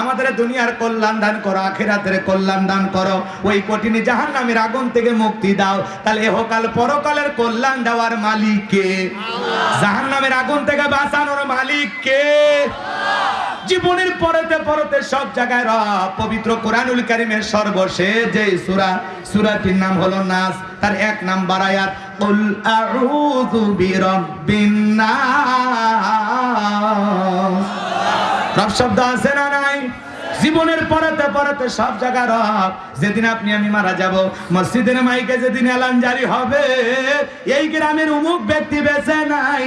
আমাদের দুনিয়ার কল্যাণ দান করো আখেরাতের কল্যাণ দান করো। ওই কঠিন জাহান নামের আগুন থেকে মুক্তি দাও। তাহলে এহকাল পরকালের কল্যাণ দেওয়ার মালিক কে? জাহান নামের আগুন থেকে বাঁচানোর মালিক কে? জীবনের পরতে পরতে সব জায়গায় রব। পবিত্র কোরআনুল কারিমের সর্বশেষ যে সূরা সূরাটির নাম হলো নাস তার এক নাম্বার আয়াত কুল আউযু বিরাব্বিন নাস। রব শব্দ আছে না? জীবনের পরতে পরতে সব জায়গায় রব। যেদিন আপনি, আমি মারা যাব, মসজিদের মাইকে যেদিন এলান জারি হবে, এই গ্রামের উমুক ব্যক্তি বেঁচে নাই।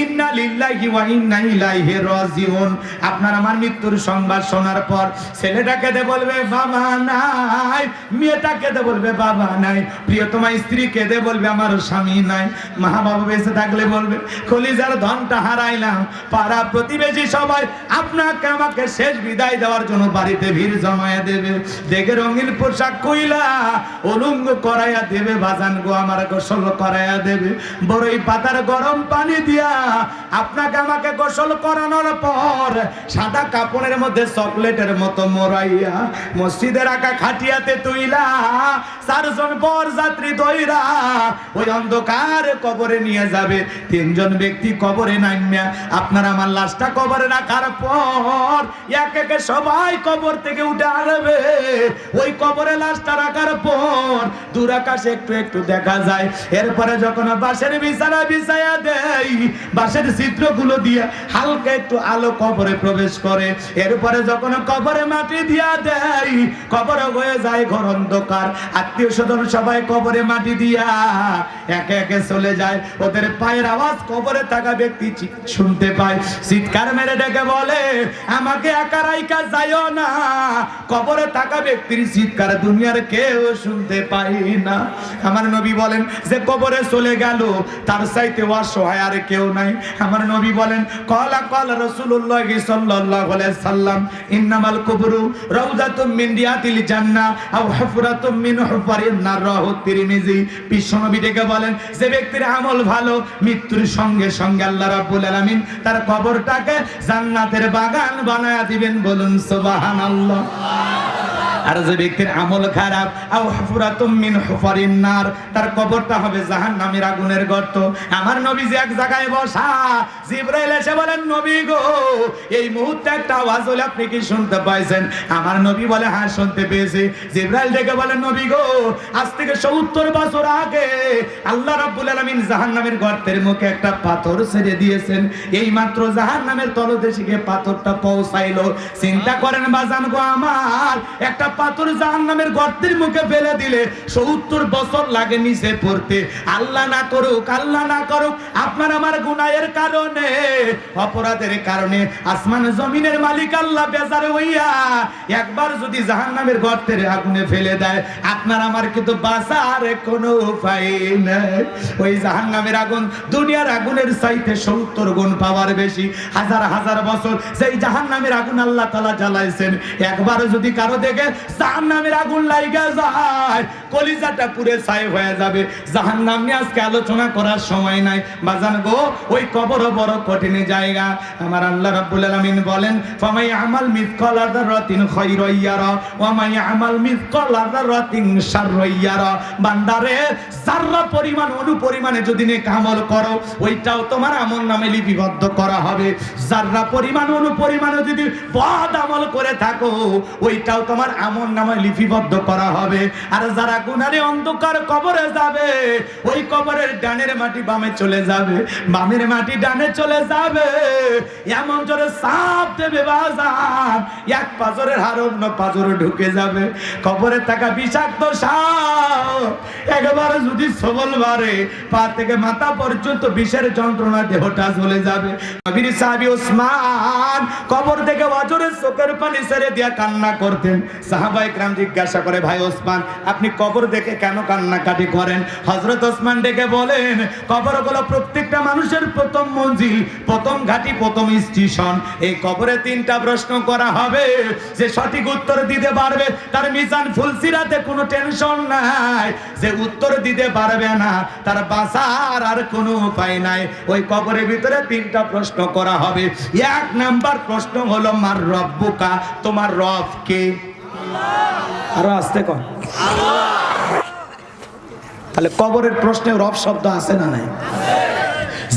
ইন্না লিল্লাহি ওয়া ইন্না ইলাইহি রাজিউন। আপনার আমার মৃত্যুর সংবাদ শোনার পর ছেলেটাকে দে বলবে, বাবা নাই। মেয়েটাকে দে বলবে, বাবা নাই। প্রিয়তমা স্ত্রী কেঁদে বলবে, আমার স্বামী নাই। মা বাবা বেঁচে থাকলে বলবে, কলিজার ধনটা হারাইলাম। পাড়া প্রতিবেশী সবাই আপনাকে, আমাকে শেষ বিদায় দেওয়ার জন্য বাড়িতে ভিড় জমায়া দেবে। দেখে রঙিন পোশাক কইলা অলঙ্গ করাইয়া দেবে। বাজান গো আমার গোসল করাইয়া দেবে। বড়ই পাতার গরম পানি দিয়া আপনাকে আমাকে গোসল করানোর পর সাদা কাপড়ের মধ্যে চকলেটের মতো মোরাইয়া মসজিদের আঁকা খাটিয়াতে তুইলা চারজন বর যাত্রী দইরা ওই অন্ধকার কবরে নিয়ে যাবে। তিনজন ব্যক্তি কবরে নামিয়া আপনার আমার লাশটা কবরে রাখার পর এক একে সবাই কবর থেকে উঠে আসবে। ওই কবরে লাশটা রাখার পর দূর আকাশে একটু একটু দেখা যায়। এরপরে যখন বাঁশের বিছানা বিছায়া দেয়, বাঁশের চিত্রগুলো দিয়ে হালকা একটু আলো কবরে প্রবেশ করে। এরপরে যখন কবরে মাটি দিয়া দেয়, কবর হয়ে যায় ঘর অন্ধকার। আত্মীয় স্বজন সবাই কবরে মাটি দিয়া একে একে চলে যায়। ওদের পায়ের আওয়াজ কবরে থাকা ব্যক্তি শুনতে পায়। চিৎকার মেরে ডেকে বলে, আমাকে একা রাইকা যাইও না। কবরে থাকা ব্যক্তির চিৎকার দুনিয়ার কেউ শুনতে পাই না। আমার নবী বলেন যে কবরে চলে গেল, তার চাইতে অসহায় আর কেউ নাই। আমার নবী বলেন, কলা কলা রাসূলুল্লাহ সাল্লাল্লাহু আলাইহি সাল্লাম, ইন্নামাল কুবরু রাউদাতুম মিন রিয়াতিল জান্নাহ আও হুফরাতুম মিন হুফারিন নার রাহু তিরমিজি। বিশ্বনবী ডেকে বলেন, যে ব্যক্তির আমল ভালো, মৃত্যুর সঙ্গে সঙ্গে আল্লাহ রাব্বুল আলামিন তার কবরটাকে জান্নাতের বাগান বানায়া দিবেন বলুন সুবহানাল্লাহ। আর যে ব্যক্তির আমল খারাপ, আও হুফরাতুম মিন হুফারিন নার, তার কবরটা হবে জাহান্নামের আগুনের গর্ত। আমার নবী যে এক জায়গায় বসা, জিবরাইল এসে বলেন, নবী গো, এই মুহূর্তে একটা আওয়াজ হলে, আপনি কি শুনতে পাইছেন? আমার নবী বলে হ্যাঁ শুনতে পেয়েছি। জিবরাইল ডেকে বলেন নবী গো, আজ থেকে 70 বছর আগে আল্লাহ রাব্বুল আলামিন জাহান্নামের গর্তের মুখে একটা পাথর ছেড়ে দিয়েছেন। এই মাত্র জাহান্নামের তলদেশে পাথরটা পৌঁছাইলো। চিন্তা করেন, বাজান গো আমার, একটা পাথর জাহান্নামের গর্তের মুখে ফেলে দিলে সত্তর বছর লাগে নিচে পড়তে। আল্লাহ না করুক, আল্লাহ না করুক, আপনার আমার গুনাহের কারণে, অপরাধের কারণে। আসমান জমিনের মালিক আল্লাহ বেজারে হইয়া একবার যদি জাহান্নামের গর্তের আগুনে ফেলে দেয়, আপনার আমার কিন্তু বাঁচার কোনো উপায় নেই। ওই জাহান্নামের আগুন দুনিয়ার আগুনের চাইতে সত্তর গুণ পাওয়ার বেশি। হাজার হাজার বছর সেই জাহান্নামের আগুন আল্লাহ তালা জ্বালাইছেন, একবার যদি কারও দেখে জাহান্নামের আগুন লাইগা যায়। কলিজাটা পুরে ছাই হয়ে যাবে। জাহান্নাম নিয়ে আজকে আলোচনা করার সময় নাই। বাজান গো, ওই কবর বড় কঠিন জায়গা। আমার আল্লাহ রাব্বুল আলামিন বলেন, ফামাই আমাল মিসকাল যারাতিন খায়রাইয়ারা ওয়া মাই আমাল মিসকাল যারাতিন শাররাইয়ারা বান্দারে যারা পরিমাণ অনু পরিমাণে যদি নেক আমল করো, ওইটাও তোমার আমল নামে লিপিবদ্ধ করা হবে। যারা পরিমাণ অনু পরিমাণে যদি বদ আমল করে থাকো, ওইটাও তোমার আমল নামে লিপিবদ্ধ করা হবে। আর যারা গুনারে অন্ধকার কবরে যাবে। ওই কবরের ডানের মাটি বামে চলে যাবে। বামের মাটি ডানে চলে যাবে। এমন জোরে সাপ দেবে বাজার। এক পাজরের হার অন্য পাজরে ঢুকে যাবে। কবরে থাকা বিষাক্ত সাপ একবারে যদি সবল বাড়ে, পা থেকে মাথা পর্যন্ত বিষের যন্ত্রণা দেহটা চলে যাবে। নবীর সাহাবী ওসমান কবর থেকে অজরের চোখের পানি ছেড়ে দিয়া কান্না করতেন। সাহাবাই ক্রাম জিজ্ঞাসা করে, ভাই ওসমান, আপনি কবর দেখে কেন কান্নাকাটি করেন? হজরত ওসমান ডেকে বলেন, কবর হলো প্রত্যেকটা মানুষের প্রথম মঞ্জিল, প্রথম ঘাটি, প্রথম স্টেশন। এই কবরে তিনটা প্রশ্ন করা হবে। যে সঠিক উত্তর দিতে পারবে, তার মিজান ফুলসিরাতে কোনো টেনশন নাই। যে উত্তর দিতে পারবে না, তার বাঁচার আর কোনো উপায় নাই। ওই কবরের ভিতরে তিনটা প্রশ্ন করা হবে। এক নাম্বার প্রশ্ন হলো, মার রব্বুকা? তোমার রব কে? আরও আসতে কর তাহলে কবরের প্রশ্নে রব শব্দ আছে না নাই?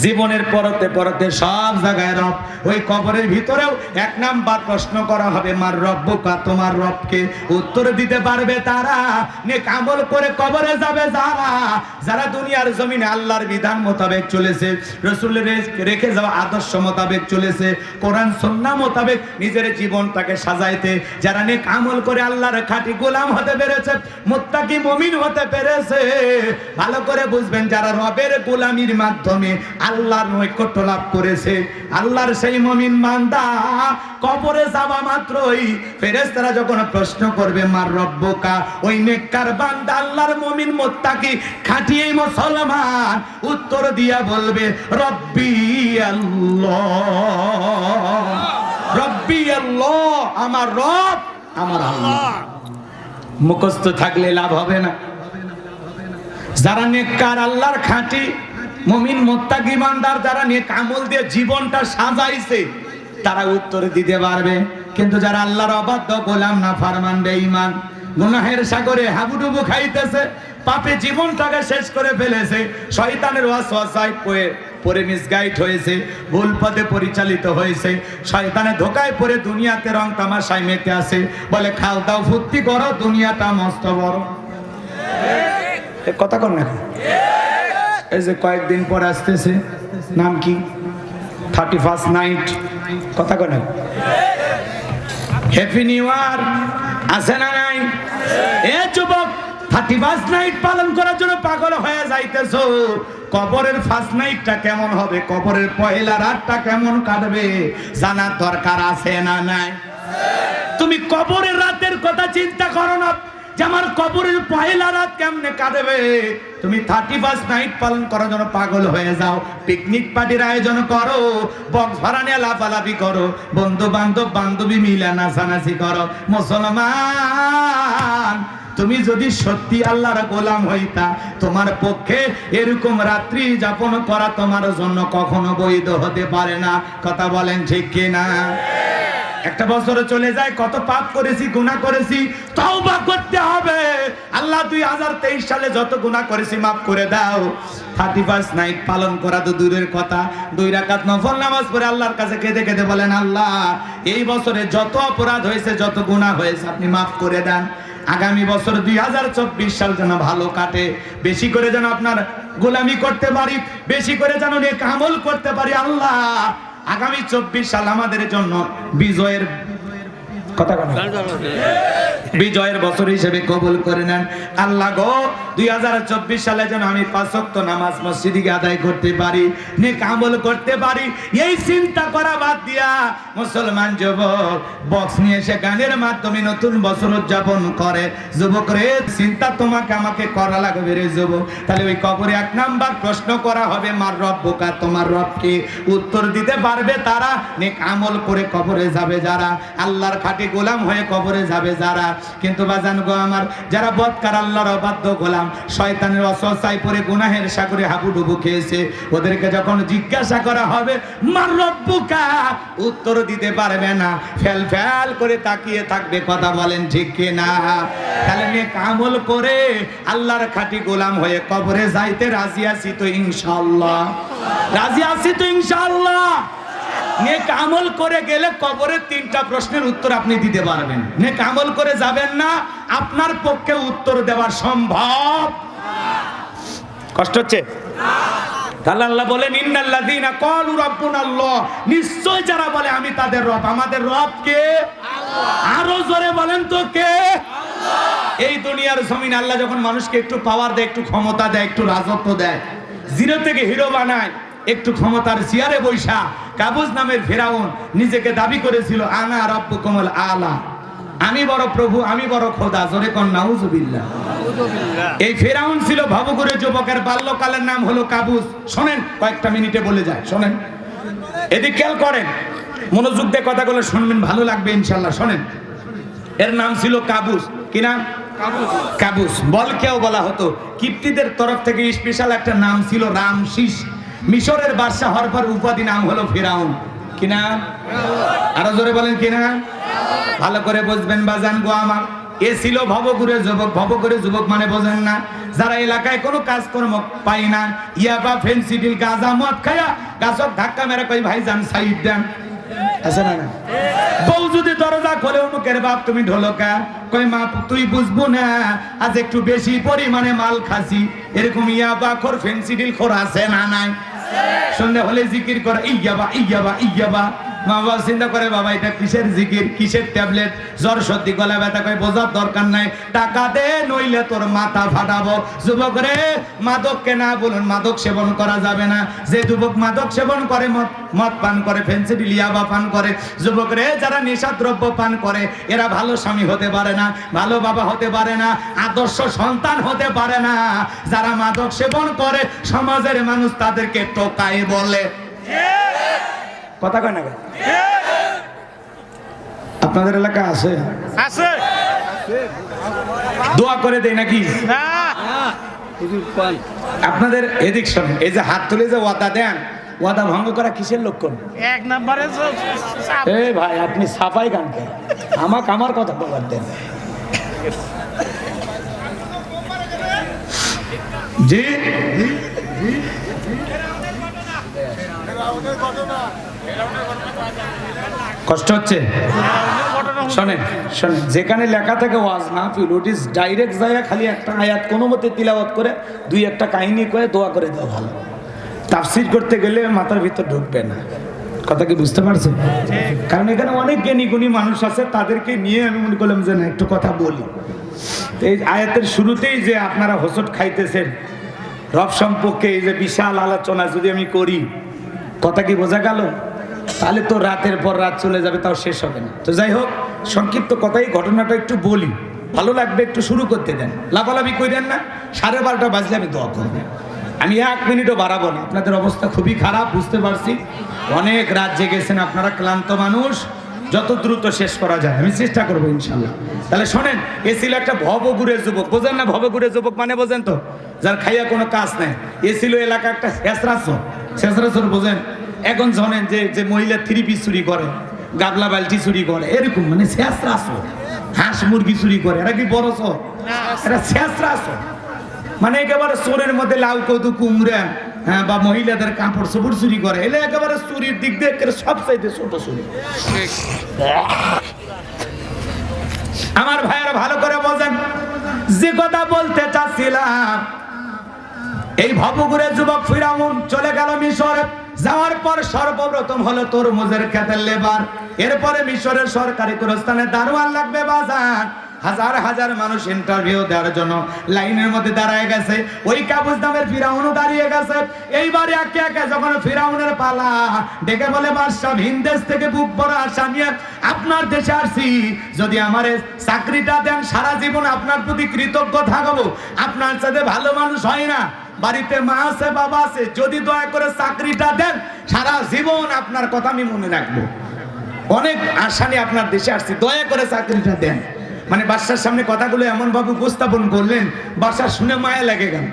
জীবনের পরতে পরতে সব জায়গায় রব। ওই কবরের ভিতরেও এক নাম্বার প্রশ্ন করা হবে, মার রব্বকা তোমার রবকে উত্তর দিতে পারবে তারা? নেক আমল করে কবরে যাবে যারা যারা দুনিয়ার জমিনে আল্লাহর বিধান মোতাবেক চলেছে রসুলের রেখে যাওয়া আদর্শ মোতাবেক চলেছে, কোরআন সন্না মোতাবেক নিজের জীবনটাকে সাজাইতে, যারা নেক আমল করে আল্লাহর খাঁটি গোলাম হতে পেরেছে, মুত্তাকি মমিন হতে পেরেছে। ভালো করে বুঝবেন, যারা রবের গোলামির মাধ্যমে আল্লাহর নৈকট্য লাভ করেছে। আল্লাহর সেই মমিন মান্দা কবরে যাওয়া মাত্রই ফেরেশতারা যখন প্রশ্ন করবে, মার রব্বকা? ওই নেককার বান্দা আল্লাহর মমিন মোত্তাকি খাটিয়ে মুসলমান উত্তর দিয়া বলবে, রব্বি আল্লাহ রব্বি আল্লাহ, আমার রব, আমার আল্লাহ। মুখস্থ থাকলে লাভ হবে না। যারা নেককার আল্লাহর খাঁটি মুমিন মোত্তাকি ইমানদার যারা নেক আমল দিয়ে জীবনটা সাজাইছে, তারা উত্তর দিতে পারবে। কিন্তু যারা আল্লাহর অবাধ্য গোলাম না ফারমান বেঈমান, গুনাহের সাগরে হাবুডুবু খাইতেছে, পাপে জীবনটাকে শেষ করে ফেলেছে, শয়তানের ওয়াসওয়াসায় পড়ে পরে মিসগাইড হয়েছে, ভুল পথে পরিচালিত হয়েছে, শয়তানে ধোকায় পড়ে দুনিয়াতে রং তামাশায় মেতে আছে। বলে, খাও, দাও, ফুর্তি করো, দুনিয়াটা মস্ত বড়। কথা কর না এই যে কয়েকদিন পর আসতেছে, নাম কি? থার্টি ফার্স্ট নাইট কথা কর না? হ্যাপি নিউ ইয়ার আছে না নাই? এ যুবক থার্টি ফার্স্ট নাইট পালন করার জন্য পাগল হয়ে যাইতেছো। কবরের ফার্স্ট নাইটটা কেমন হবে? কবরের পয়লা রাতটা কেমন কাটবে? জানার দরকার আছে না নাই? তুমি কবরের রাতের কথা চিন্তা করো না। যে আমার কবরের পয়লা রাত কেমনে কাটবে তুমি থার্টি ফার্স্ট নাইট পালন করার জন্য পাগল হয়ে যাও। পিকনিক পার্টির আয়োজন করো বক্স ভাড়া নিয়ে লাফালাফি করো বন্ধু বান্ধব বান্ধবী মিলে নাচানাচি করো। মুসলমান, তুমি যদি সত্যি আল্লাহর গোলাম হইতা, তোমার পক্ষে এরকম রাত্রি যাপন করা তোমার জন্য কখনো বৈধ হতে পারে না। কথা বলেন ঠিক কিনা? একটা বছরে চলে যায়, কত পাপ করেছি, গুনাহ করেছি, তওবা করতে হবে। আল্লাহ দুই হাজার তেইশ সালে যত গুনাহ করেছি, মাফ করে দাও। থার্টি ফার্স্ট নাইট পালন করা তো দূরের কথা। দুই রাকাত নফল নামাজ পড়ে আল্লাহর কাছে কেঁদে কেঁদে বলেন, আল্লাহ, এই বছরে যত অপরাধ হয়েছে, যত গুনাহ হয়েছে, আপনি মাফ করে দেন। আগামী বছর দুই হাজার চব্বিশ সাল যেন ভালো কাটে। বেশি করে যেন আপনার গোলামি করতে পারি, বেশি করে যেন নেক আমল করতে পারি, আল্লাহ। আগামী চব্বিশ সাল আমাদের জন্য বিজয়ের বিজয়ের বছর হিসেবে কবুল করে নেন। আল্লাহ গো, দুই সালে যেন আমি পাঁচক্ত নামাজ মসজিদে আদায় করতে পারি, নেক আমল করতে পারি, এই চিন্তা করা বাদ দিয়া মুসলমান যুবক বক্স নিয়ে এসে গানের মাধ্যমে নতুন বছর উদযাপন করে। যুবক রে, চিন্তা তোমাকে আমাকে করা লাগবে রে যুবক। তাহলে ওই কবরে এক নাম্বার প্রশ্ন করা হবে, মার রব বোকা, তোমার রবকে উত্তর দিতে পারবে তারা, নেক আমল করে কবরে যাবে যারা। আল্লাহর খাটি গোলাম হয়ে কবরে যাবে যারা। কিন্তু বাজান গো আমার, যারা বদকার আল্লাহর অবাধ্য গোলাম, শয়তানের অসহায় পরে গুনাহের সাগরে হাবুডুবু খেয়েছে। ওদেরকে যখন জিজ্ঞাসা করা হবে মার রব্বুকা? উত্তর দিতে পারবে না। ফেল ফেল করে তাকিয়ে থাকবে, কথা বলেন ঠিক কি না তাহলে নেক আমল করে আল্লাহর খাটি গোলাম হয়ে কবরে যাইতে রাজি আছি তো ইনশাআল্লাহ। রাজি আছি তো ইনশাআল্লাহ। নেক আমল করে গেলে কবরের তিনটা প্রশ্নের উত্তর আপনি দিতে পারবেন। নেক আমল করে যাবেন না আপনার পক্ষে উত্তর দেওয়া সম্ভব। কষ্ট হচ্ছে? তাহলে আল্লাহ বলেন ইন্নাল্লাযীনা ক্বালু রাব্বুনাল্লাহ। নিশ্চয় যারা বলে আমি তাদের রব। আমাদের রব কে? আরও জোরে বলেন তো কে? এই দুনিয়ার জমিন আল্লাহ যখন মানুষকে একটু পাওয়ার দেয় একটু ক্ষমতা দেয় একটু রাজত্ব দেয় জিরো থেকে হিরো বানায়। একটু ক্ষমতার চেয়ারে বৈশা কাবুজ নামের ফেরাউন নিজেকে দাবি করেছিল আনা রব্বুকুমুল আলা। আমি বড় প্রভু আমি বড় খোদা জোরে কন নাউজুবিল্লাহ। এই ফেরাউন ছিল ভবগুরে যুবকের বাল্যকালের নাম হলো কাবুজ। শোনেন কয়েকটা মিনিটে বলে যায় শোনেন। এদিক খেয়াল করেন মনোযোগ দিয়ে কথাগুলো শুনবেন ভালো লাগবে ইনশাল্লাহ শোনেন। এর নাম ছিল কাবুস কি নাম? কাবুস বলকেও বলা হতো। কিপ্তিদের তরফ থেকে স্পেশাল একটা নাম ছিল রামশিস। মিশরের বাদশাহ হওয়ার পর উপাধি নাম হলো ফেরাউন। কি নাম? আরও জোরে বলেন, কি নাম? ভালো করে বুঝবেন, বাজান গো আমার। এ ছিল ভবগুরে যুবক। ভবগুরে যুবক মানে বোঝেন না, যারা এলাকায় কোনো কাজকর্ম পাই না। ইয়া ইয়াবা ফেন্সিডিল গাঁজা, মদ খায়া গাছত ধাক্কা মেরে কই ভাই যান, সাইড দেন। আছে না বউ যদি দরজা খোলে মুখের বাপ তুমি ঢোলকা কই মা, তুই বুঝব না, আজ একটু বেশি পরিমাণে মাল খাসি। এরকম ইয়া ইয়াবা খোর ফেন্সিডিল খোর আছে না নাই? সন্ধ্যা হলে জিকির করে ইয়াবা ইয়াবা ইয়াবা বাবা চিন্তা করে, বাবা, এটা কিসের জিকির? কিসের ট্যাবলেট? জ্বর সর্দি, গলা ব্যথা বোঝার দরকার নাই। টাকা দে, নইলে তোর মাথা ফাটাবো। যুবক রে, মাদককে না বলুন, মাদক সেবন করা যাবে না। যে যুবক মাদক সেবন করে, মদ মদ পান করে ফেন্সিডিল ইয়াবা পান করে, যুবক রে, যারা নেশা দ্রব্য পান করে, এরা ভালো স্বামী হতে পারে না, ভালো বাবা হতে পারে না, আদর্শ সন্তান হতে পারে না। যারা মাদক সেবন করে, সমাজের মানুষ তাদেরকে টোকায় বলে। কথা কয় না কেন? আপনাদের এলাকা আছে? আছে। দোয়া করে দেয় নাকি? আপনাদের এদিক শোনেন এই যে হাত তুলে যে ওয়াদা দেন ওয়াদা ভঙ্গ করা কিসের লক্ষণ এক নম্বরে। এ ভাই আপনি সাফাই গান কেন আমাকে আমার কথা বলার দেন। জি? কষ্ট হচ্ছে? শোনেন শোনেন, যেখানে লেখা থাকে ওয়াজ না ফিল ওট ইজ ডাইরেক্ট জায়গা, খালি একটা আয়াত কোনো মতে তিলাওয়াত করে, দুই একটা কাহিনী করে দোয়া করে দেওয়া ভালো। তাফসির করতে গেলে মাথার ভিতর ঢুকবে না। কথা কি বুঝতে পারছেন? কারণ এখানে অনেক জ্ঞানী গুণী মানুষ আছে, তাদেরকে নিয়ে আমি মনে করলাম যে না, একটু কথা বলি। এই আয়াতের শুরুতেই যে আপনারা হোসট খাইতেছেন, রব সম্পর্কে এই যে বিশাল আলোচনা যদি আমি করি, কথা কি বোঝা গেল? তাহলে তো রাতের পর রাত চলে যাবে, তাও শেষ হবে না। তো যাই হোক, সংক্ষিপ্ত কথাই ঘটনাটা একটু বলি। ভালো লাগবে একটু শুরু করতে দেন। লাফালাফি করে দেন না, সাড়ে বারোটা বাজলে আমি দোয়া করব। আমি এক মিনিটও বাড়াবো না, আপনাদের অবস্থা খুবই খারাপ, বুঝতে পারছি। অনেক রাত জেগেছেন আপনারা ক্লান্ত মানুষ, যত দ্রুত শেষ করা যায়, আমি চেষ্টা করব ইনশাল্লাহ। তাহলে শোনেন, এ ছিল একটা ভবগুরের যুবক, বোঝেন না ভবগুরের যুবক মানে বোঝেন তো? যার খাইয়া কোনো কাজ নেই। এ ছিল এলাকা একটা শেষরাসর শেষরাসর বোঝেন? এখন জানেন যে যে মহিলা থ্রি পিস চুরি করে, গাবলা বালতি চুরি করে, এরকম মানে শেষরাসর হাঁস মুরগি চুরি করে, এরা কি বড় চোর? এরা শেষরাসর মানে একেবারে চোরের মধ্যে লাউ কৌতু কুমড়া হ্যাঁ বা মহিলাদের কাপড় চোপড় চুরি করে, এলে একেবারে চুরির দিক দিয়ে সব চাইতে ছোট চুরি। আমার ভাইয়েরা ভালো করে বোঝেন, যে কথা বলতে চাচ্ছিলাম, এই ভবগুরে যুবক ফিরাউন চলে গেল মিশরে। যাওয়ার পর সর্বপ্রথম হলো তরমুজের খেতের লেবার। এরপরে মিশরের সরকারি প্রস্থানে দারোয়ান লাগবে বাজার। হাজার হাজার মানুষ ইন্টারভিউ দেওয়ার জন্য লাইনের মধ্যে দাঁড়ায় গেছে। ওই কাবুজ নামের ফিরাউনও দাঁড়িয়ে গেছে। এইবারে একে একে যখন ফিরাউনের পালা, ডেকে বলে, বাদশাহ, ভিন দেশ থেকে বুক বড় আশা নিয়ে আপনার দেশে আসছি যদি আমার চাকরিটা দেন, সারা জীবন আপনার প্রতি কৃতজ্ঞ থাকব। আপনার সাথে ভালো মানুষ হয় না। বাড়িতে মা আছে, বাবা আছে, যদি দয়া করে চাকরিটা দেন, সারা জীবন আপনার কথা আমি মনে রাখব। অনেক আশা আপনার দেশে আসছি, দয়া করে চাকরিটা দেন। মানে বাদশার সামনে কথাগুলো এমন ভাবে উপস্থাপন করলেন বাদশা শুনে মায়া লেগে গেল।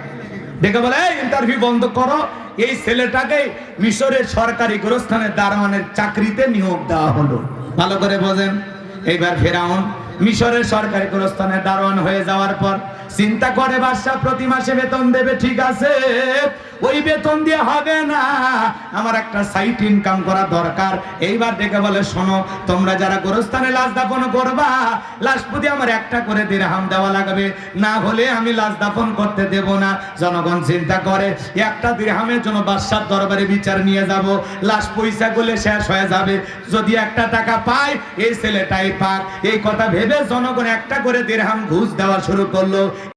দেখে বলে ইন্টারভিউ বন্ধ করো, এই ছেলেটাকে মিশরের সরকারি গোরস্থানের দারোয়ানের চাকরিতে নিয়োগ দেওয়া হলো। ভালো করে বোঝেন। এইবার ফেরাউন মিশরের সরকারি গোরস্থানের দারোয়ান হয়ে যাওয়ার পর চিন্তা করে, বাদশাহ, প্রতি মাসে বেতন দেবে, ঠিক আছে? ওই বেতন দিয়ে হবে না। আমার একটা সাইট ইনকাম করা দরকার। এইবার ডেকে বলে, শোনো, তোমরা যারা গোরস্থানে লাশ দাফন করবা, লাশ প্রতি আমার একটা করে দিরহাম দেওয়া লাগবে। না হলে আমি লাশ দাপন করতে দেব না। জনগণ চিন্তা করে, একটা দিরহামের জন্য বাদশার দরবারে বিচার নিয়ে যাব। লাশ পয়সা গুলে শেষ হয়ে যাবে। যদি একটা টাকা পায় এই ছেলেটাই পাক। এই কথা ভেবে জনগণ একটা করে দিরহাম ঘুষ দেওয়া শুরু করল।